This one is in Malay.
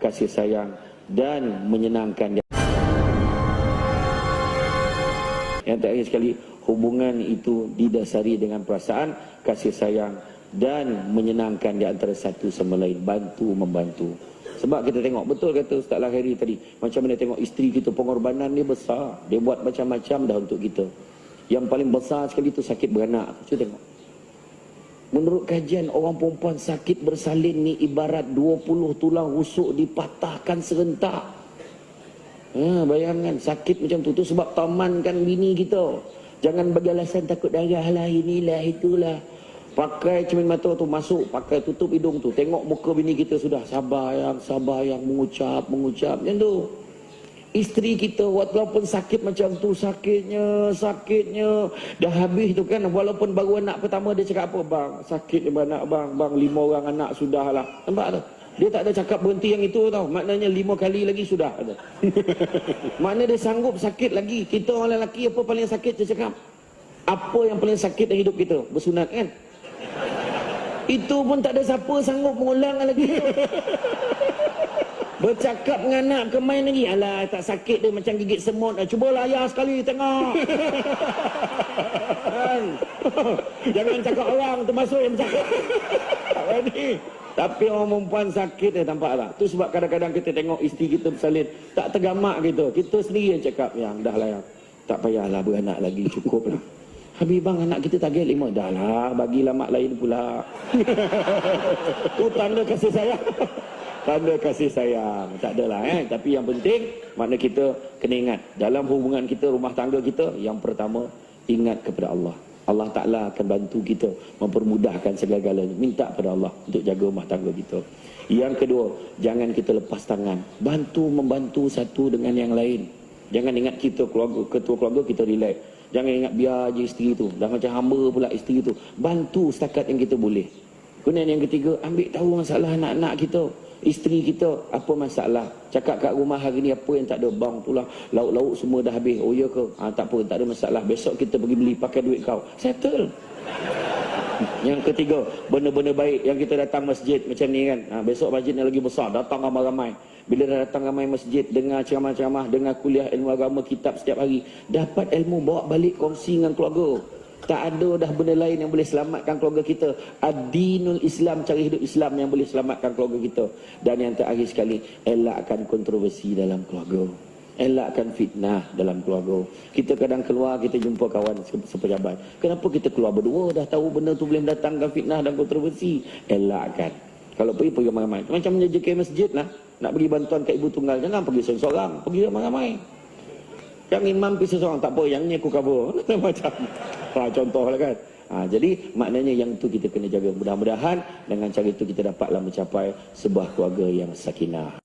kasih sayang dan menyenangkan dia. Yang terakhir sekali, hubungan itu didasari dengan perasaan, kasih sayang dan menyenangkan di antara satu sama lain, bantu membantu. Sebab kita tengok betul kata Ustaz Lahiri tadi, macam mana tengok isteri kita pengorbanan dia besar, dia buat macam-macam dah untuk kita. Yang paling besar sekali itu sakit beranak. Cuba tengok. Menurut kajian orang perempuan sakit bersalin ni ibarat 20 tulang rusuk dipatahkan serentak. Ha, bayangkan sakit macam tu tu sebab tamankan bini kita. Jangan bagi alasan takut darah lah inilah itulah. Pakai cermin mata tu masuk, pakai tutup hidung tu. Tengok muka bini kita sudah sabar yang sabar yang mengucap mengucap macam tu. Isteri kita walaupun sakit macam tu sakitnya sakitnya. Dah habis tu kan walaupun baru anak pertama dia cakap apa? Bang sakit dia anak bang. Bang lima orang anak sudah lah. Nampak tu dia tak ada cakap berhenti yang itu tau. Maknanya lima kali lagi sudah ada. Makna dia sanggup sakit lagi. Kita orang lelaki apa paling sakit? Dia cakap apa yang paling sakit dalam hidup kita? Bersunat kan? Itu pun tak ada siapa sanggup mengulang lagi Bercakap dengan anak ke main lagi? Alah tak sakit dia macam gigit semut. Ah, Cubalah ayah sekali tengok. Kan? Jangan cakap orang termasuk yang bercakap Tak berani Tapi orang perempuan sakit dia tampak lah Tu sebab kadang-kadang kita tengok isteri kita bersalin. Tak tergamak gitu. Kita sendiri yang cakap Yang dah lah yang Tak payahlah beranak lagi cukup lah Habis bang anak kita target lima Dah lah bagilah mak lain pula Tu tanda kasih sayang tanda kasih sayang. Tak adalah eh. Tapi yang penting, makna kita kena ingat. Dalam hubungan kita, rumah tangga kita, yang pertama, ingat kepada Allah. Allah Ta'ala akan bantu kita mempermudahkan segala-galanya. Minta kepada Allah untuk jaga rumah tangga kita. Yang kedua, jangan kita lepas tangan. Bantu membantu satu dengan yang lain. Jangan ingat kita keluarga, ketua keluarga kita relax. Jangan ingat biar je isteri tu. Dah macam hamba pula isteri tu. Bantu setakat yang kita boleh. Kemudian yang ketiga, ambil tahu masalah anak-anak kita isteri kita. Apa masalah? Cakap kat rumah hari ni apa yang tak ada? Bang tu lah. Lauk-lauk semua dah habis. Oh ya ke? Ha, tak apa tak ada masalah. Besok kita pergi beli pakai duit kau. Settle yang ketiga benda-benda baik yang kita datang masjid macam ni kan ha, besok masjid ni lagi besar datang ramai-ramai bila dah datang ramai masjid dengar ceramah-ceramah dengar kuliah ilmu agama kitab setiap hari dapat ilmu bawa balik kongsi dengan keluarga tak ada dah benda lain yang boleh selamatkan keluarga kita. Adinul Islam, cari hidup Islam yang boleh selamatkan keluarga kita. Dan yang terakhir sekali, elakkan kontroversi dalam keluarga. Elakkan fitnah dalam keluarga. Kita kadang keluar, kita jumpa kawan sepejabat. Kenapa kita keluar berdua? Dah tahu benda tu boleh mendatangkan fitnah dan kontroversi. Elakkan. Kalau pergi, pergi ramai-ramai. Macam menjaga masjid lah. Nak bagi bantuan kat ibu tunggal. Jangan pergi seorang-seorang. Pergi ramai-ramai. Yang imam pergi seorang. Tak apa, yang ni aku cover. Macam. Ha, contoh lah kan. Ha, jadi maknanya yang tu kita kena jaga. Mudah-mudahan dengan cara itu kita dapatlah mencapai sebuah keluarga yang sakinah.